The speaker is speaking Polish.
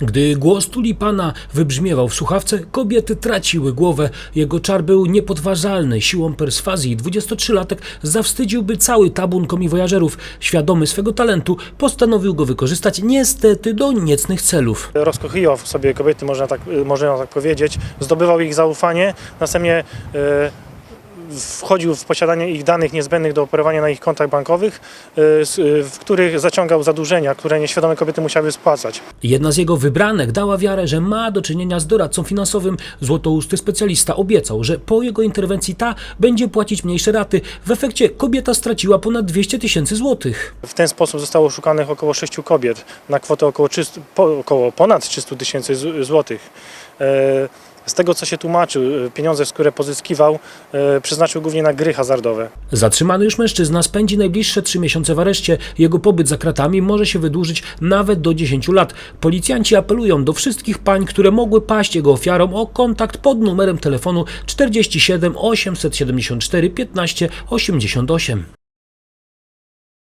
Gdy głos tulipana wybrzmiewał w słuchawce, kobiety traciły głowę. Jego czar był niepodważalny. Siłą perswazji 23-latek zawstydziłby cały tabun komiwojażerów. Świadomy swego talentu, postanowił go wykorzystać niestety do niecnych celów. rozkochywał w sobie kobiety, można tak, można tak powiedzieć, zdobywał ich zaufanie, następnie e, wchodził w posiadanie ich danych niezbędnych do operowania na ich kontach bankowych, s- e, w których zaciągał zadłużenia, które nieświadome kobiety musiały spłacać. Jedna z jego wybranek dała wiarę, że ma do czynienia z doradcą finansowym. Złotousty specjalista obiecał, że po jego interwencji ta będzie płacić mniejsze raty. W efekcie kobieta straciła ponad 200 tysięcy złotych. W ten sposób zostało oszukanych około 6 kobiet na kwotę około, 300, po, około ponad 300 tysięcy złotych. E, Z tego co się tłumaczył, e, pieniądze, które pozyskiwał, e, przeznaczył głównie na gry hazardowe. Zatrzymany już mężczyzna spędzi najbliższe trzy miesiące w areszcie. Jego pobyt za kratami może się wydłużyć nawet do 10 lat. Policjanci apelują do wszystkich pań, które mogły paść jego ofiarą o kontakt pod numerem telefonu 47 874 15 88.